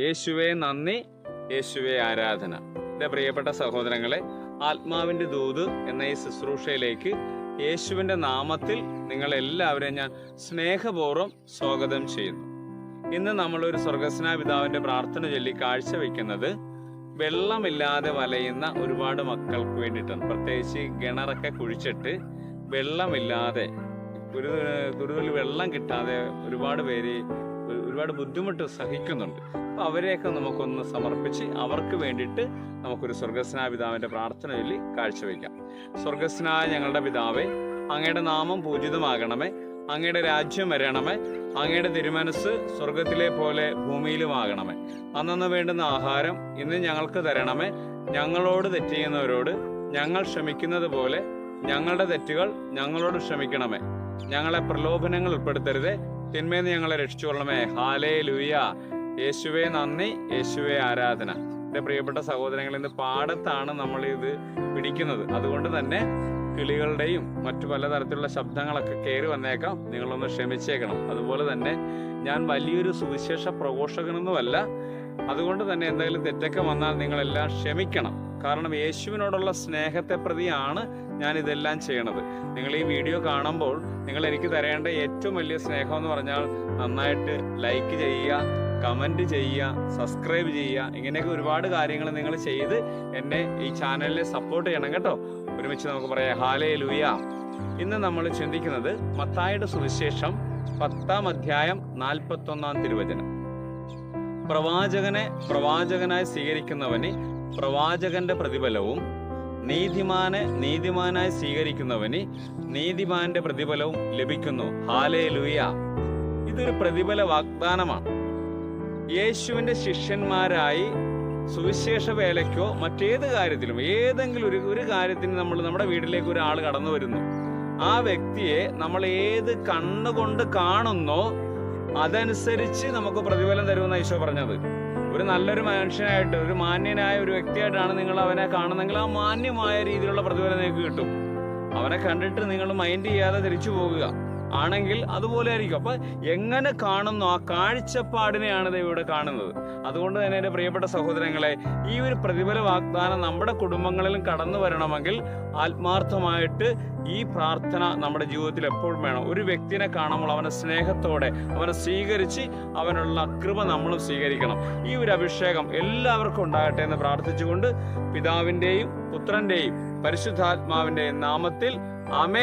യേശുവെ നന്ദി. യേശുവെ ആരാധന. എന്റെ പ്രിയപ്പെട്ട സഹോദരങ്ങളെ ആത്മാവിന്റെ ദൂത് എന്ന ഈ ശുശ്രൂഷയിലേക്ക് യേശുവിന്റെ നാമത്തിൽ നിങ്ങളെല്ലാവരെയും ഞാൻ സ്നേഹപൂർവം സ്വാഗതം ചെയ്യുന്നു. ഇന്ന് നമ്മളൊരു സ്വർഗസ്നാ പിതാവിന്റെ പ്രാർത്ഥന ചൊല്ലി കാഴ്ചവെക്കുന്നത് വെള്ളമില്ലാതെ വലയുന്ന ഒരുപാട് മക്കൾക്ക് വേണ്ടിയിട്ടാണ്. പ്രത്യേകിച്ച് കിണറൊക്കെ കുഴിച്ചിട്ട് വെള്ളമില്ലാതെ ഒരു കൂടുതൽ വെള്ളം കിട്ടാതെ ഒരുപാട് പേര് ഒരു- ഒരുപാട് ബുദ്ധിമുട്ട് സഹിക്കുന്നുണ്ട്. അപ്പോൾ അവരെയൊക്കെ നമുക്കൊന്ന് സമർപ്പിച്ച് അവർക്ക് വേണ്ടിയിട്ട് നമുക്കൊരു സ്വർഗസ്നായ പിതാവിന്റെ പ്രാർത്ഥന ചൊല്ലി കാഴ്ചവെക്കാം സ്വർഗസ്നായ ഞങ്ങളുടെ പിതാവേ അങ്ങയുടെ നാമം പൂജിതമാകണമേ അങ്ങയുടെ രാജ്യം വരണമേ അങ്ങയുടെ തിരുമനസ് സ്വർഗത്തിലെ പോലെ ഭൂമിയിലുമാകണമേ. അന്നു വേണ്ടുന്ന ആഹാരം ഇന്ന് ഞങ്ങൾക്ക് തരണമേ ഞങ്ങളോട് തെറ്റ് ചെയ്യുന്നവരോട് ഞങ്ങൾ ക്ഷമിക്കുന്നത് പോലെ ഞങ്ങളുടെ തെറ്റുകൾ ഞങ്ങളോട് ക്ഷമിക്കണമേ. ഞങ്ങളെ പ്രലോഭനങ്ങൾ ഉൾപ്പെടുത്തരുതേ തിന്മേന്ന് ഞങ്ങളെ രക്ഷിച്ചുകൊള്ളണമേ. ഹാലേ ലുയ യേശുവേ നന്ദി. യേശുവേ ആരാധന. എന്റെ പ്രിയപ്പെട്ട സഹോദരങ്ങൾ ഇന്ന് പാടത്താണ് നമ്മൾ ഇത് പിടിക്കുന്നത്. അതുകൊണ്ട് തന്നെ കിളികളുടെയും മറ്റു പലതരത്തിലുള്ള ശബ്ദങ്ങളൊക്കെ കയറി വന്നേക്കാം. നിങ്ങളൊന്ന് ക്ഷമിച്ചേക്കണം. അതുപോലെ തന്നെ ഞാൻ വലിയൊരു സുവിശേഷ പ്രഘോഷകനൊന്നുമല്ല. അതുകൊണ്ട് തന്നെ എന്തെങ്കിലും തെറ്റൊക്കെ വന്നാൽ നിങ്ങളെല്ലാം ക്ഷമിക്കണം. കാരണം യേശുവിനോടുള്ള സ്നേഹത്തെ പ്രതിയാണ് ഞാൻ ഇതെല്ലാം ചെയ്യണത്. നിങ്ങൾ ഈ വീഡിയോ കാണുമ്പോൾ നിങ്ങൾ എനിക്ക് തരേണ്ട ഏറ്റവും വലിയ സ്നേഹം എന്ന് പറഞ്ഞാൽ നന്നായിട്ട് ലൈക്ക് ചെയ്യുക കമന്റ് ചെയ്യുക സബ്സ്ക്രൈബ് ചെയ്യുക. ഇങ്ങനെയൊക്കെ ഒരുപാട് കാര്യങ്ങൾ നിങ്ങൾ ചെയ്ത് എന്നെ ഈ ചാനലിനെ സപ്പോർട്ട് ചെയ്യണം കേട്ടോ. ഒരുമിച്ച് നമുക്ക് പറയാം. ഹാലേ ലൂയ ഇന്ന് നമ്മൾ ചിന്തിക്കുന്നത് മത്തായുടെ സുവിശേഷം പത്താം അധ്യായം നാൽപ്പത്തൊന്നാം തിരുവചനം. പ്രവാചകനെ പ്രവാചകനായി സ്വീകരിക്കുന്നവന് പ്രവാചകന്റെ പ്രതിഫലവും നീതിമാനെ നീതിമാനായി സ്വീകരിക്കുന്നവന് നീതിമാന്റെ പ്രതിഫലവും ലഭിക്കുന്നു. ഹാലേ ലൂയ ഇതൊരു പ്രതിഫല വാഗ്ദാനമാണ്. യേശുവിന്റെ ശിഷ്യന്മാരായി സുവിശേഷ വേലയ്ക്കോ മറ്റേത് കാര്യത്തിലും ഏതെങ്കിലും ഒരു ഒരു കാര്യത്തിന് നമ്മൾ നമ്മുടെ വീട്ടിലേക്ക് ഒരാൾ കടന്നു വരുന്നു. ആ വ്യക്തിയെ നമ്മൾ ഏത് കണ്ണുകൊണ്ട് കാണുന്നോ അതനുസരിച്ച് നമുക്ക് പ്രതിഫലം തരുമെന്ന് ഈശോ പറഞ്ഞത്. ഒരു നല്ലൊരു മനുഷ്യനായിട്ട് ഒരു മാന്യനായ ഒരു വ്യക്തിയായിട്ടാണ് നിങ്ങൾ അവനെ കാണുന്നെങ്കിൽ ആ മാന്യമായ രീതിയിലുള്ള പ്രതിഫലം നിങ്ങൾക്ക് കിട്ടും. അവനെ കണ്ടിട്ട് നിങ്ങൾ മൈൻഡ് ചെയ്യാതെ തിരിച്ചു പോകുക. ആണെങ്കിൽ അതുപോലെ ആയിരിക്കും. അപ്പൊ എങ്ങനെ കാണുന്നു? ആ കാഴ്ചപ്പാടിനെയാണ് ദൈവം ഇവിടെ കാണുന്നത്. അതുകൊണ്ട് തന്നെ എന്റെ പ്രിയപ്പെട്ട സഹോദരങ്ങളെ ഈ ഒരു പ്രതിഫല വാഗ്ദാനം നമ്മുടെ കുടുംബങ്ങളിലും കടന്നു വരണമെങ്കിൽ ആത്മാർത്ഥമായിട്ട് ഈ പ്രാർത്ഥന നമ്മുടെ ജീവിതത്തിൽ എപ്പോഴും വേണം. ഒരു വ്യക്തിനെ കാണുമ്പോൾ അവനെ സ്നേഹത്തോടെ അവനെ സ്വീകരിച്ച് അവനുള്ള കൃപ നമ്മളും സ്വീകരിക്കണം. ഈ ഒരു അഭിഷേകം എല്ലാവർക്കും ഉണ്ടാകട്ടെ എന്ന് പ്രാർത്ഥിച്ചുകൊണ്ട് പിതാവിന്റെയും പുത്രന്റെയും പരിശുദ്ധാത്മാവിന്റെയും നാമത്തിൽ ആമേ